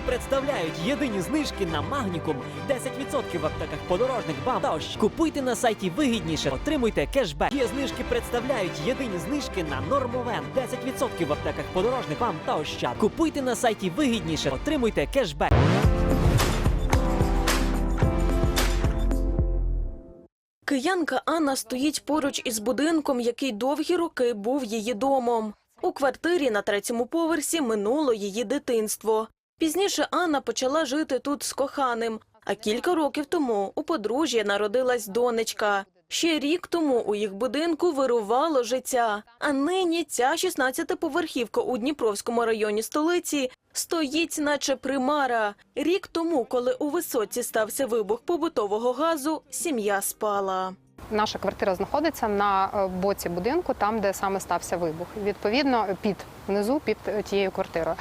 знижки представляють єдині знижки на Магнікум, 10% в аптеках подорожник бам та ощ. Купуйте на сайті вигідніше, отримуйте кешбек. Є знижки представляють єдині знижки на Нормовен, 10% в аптеках подорожник бам та ощад. Купуйте на сайті вигідніше, отримуйте кешбек. Киянка Анна стоїть поруч із будинком, який довгі роки був її домом. У квартирі на третьому поверсі минуло її дитинство. Пізніше Анна почала жити тут з коханим. А кілька років тому у подружжя народилась донечка. Ще рік тому у їх будинку вирувало життя. А нині ця 16-поверхівка у Дніпровському районі столиці стоїть, наче примара. Рік тому, коли у висоці стався вибух побутового газу, сім'я спала. Наша квартира знаходиться на е, боці будинку, там, де саме стався вибух. Відповідно, під внизу, під е, тією квартирою.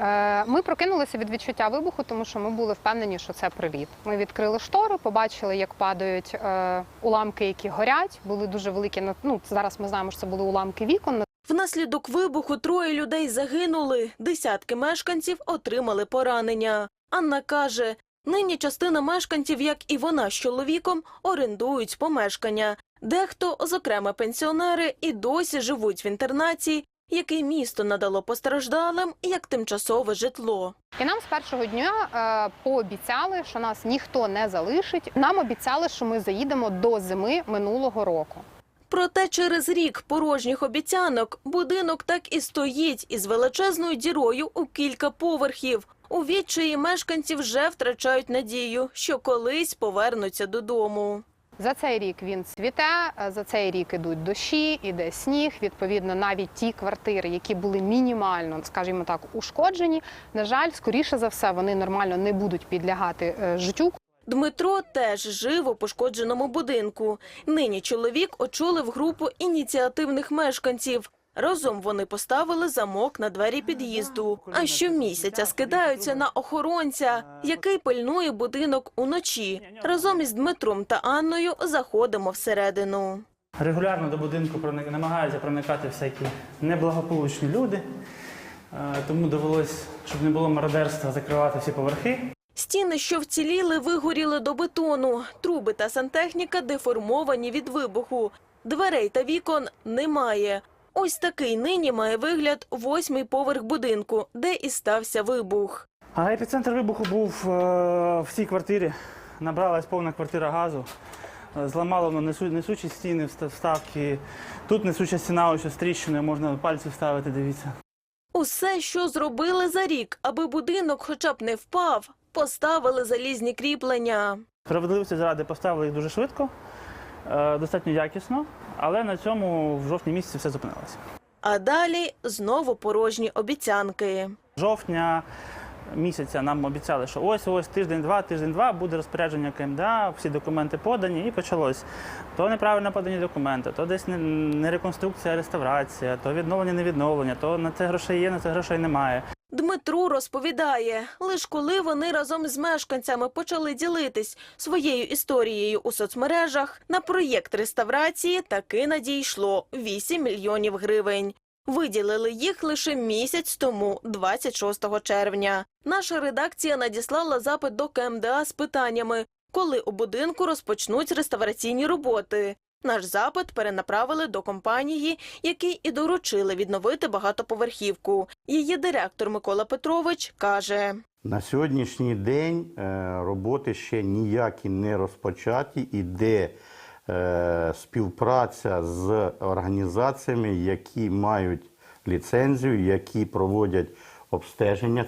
Е, Ми прокинулися від відчуття вибуху, тому що ми були впевнені, що це приліт. Ми відкрили штори, побачили, як падають е, уламки, які горять. Були дуже великі. Ну зараз ми знаємо, що це були уламки вікон. Внаслідок вибуху троє людей загинули, десятки мешканців отримали поранення. Анна каже, нині частина мешканців, як і вона з чоловіком, орендують помешкання. Дехто, зокрема пенсіонери, і досі живуть в інтернаті, який місто надало постраждалим як тимчасове житло. І нам з першого дня е, пообіцяли, що нас ніхто не залишить. Нам обіцяли, що ми заїдемо до зими минулого року. Проте через рік порожніх обіцянок будинок так і стоїть із величезною дірою у кілька поверхів. У відчаї мешканці вже втрачають надію, що колись повернуться додому. За цей рік він цвіте, е, за цей рік ідуть дощі, іде сніг. Відповідно, навіть ті квартири, які були мінімально, скажімо так, ушкоджені. На жаль, скоріше за все, вони нормально не будуть підлягати е, життю. Дмитро теж жив у пошкодженому будинку. Нині чоловік очолив групу ініціативних мешканців. Разом вони поставили замок на двері під'їзду. А щомісяця скидаються на охоронця, який пильнує будинок уночі. Разом із Дмитром та Анною заходимо всередину. Регулярно до будинку намагаються проникати всякі неблагополучні люди, Е, тому довелось, щоб не було мародерства, закривати всі поверхи. Стіни, що вціліли, вигоріли до бетону. Труби та сантехніка деформовані від вибуху. Дверей та вікон немає. Ось такий нині має вигляд восьмий поверх будинку, де і стався вибух. А епіцентр вибуху був е, в цій квартирі. Набралась повна квартира газу. Е, Зламало несучі стіни, вставки. Тут несуча стіна ось з можна пальці вставити, дивіться. Усе, що зробили за рік, аби будинок хоча б не впав, поставили залізні кріплення. Справедливості заради поставили їх дуже швидко, е, достатньо якісно, але на цьому в жовтні місяці все зупинилося. А далі знову порожні обіцянки. жовтня місяця нам обіцяли, що ось ось тиждень-два, тиждень-два буде розпорядження КМДА, всі документи подані, і почалось. То неправильно подані документи, то десь не, реконструкція, а реставрація, то відновлення, не відновлення, то на це грошей є, на це грошей немає. Дмитро розповідає, лиш коли вони разом з мешканцями почали ділитись своєю історією у соцмережах, на проєкт реставрації таки надійшло 8 мільйонів гривень. Виділили їх лише місяць тому, 26 червня. Наша редакція надіслала запит до КМДА з питаннями, коли у будинку розпочнуть реставраційні роботи. Наш запит перенаправили до компанії, якій і доручили відновити багатоповерхівку. Її директор Микола Петрович каже: На сьогоднішній день е, роботи ще ніякі не розпочаті. Іде е, співпраця з організаціями, які мають ліцензію, які проводять обстеження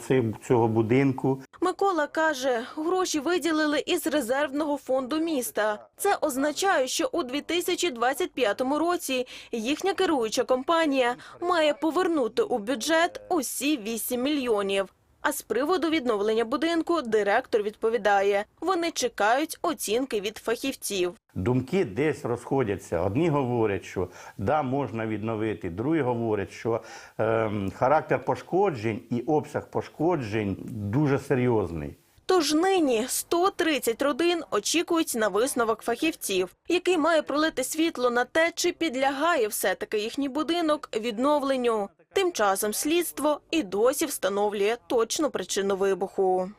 цього будинку. Микола каже, гроші виділили із резервного фонду міста. Це означає, що у 2025 році їхня керуюча компанія має повернути у бюджет усі 8 мільйонів. А з приводу відновлення будинку директор відповідає: вони чекають оцінки від фахівців. Думки десь розходяться. Одні говорять, що да, можна відновити, другі говорять, що ем, характер пошкоджень і обсяг пошкоджень дуже серйозний. Тож нині 130 родин очікують на висновок фахівців, який має пролити світло на те, чи підлягає все-таки їхній будинок відновленню. Тим часом слідство і досі встановлює точну причину вибуху.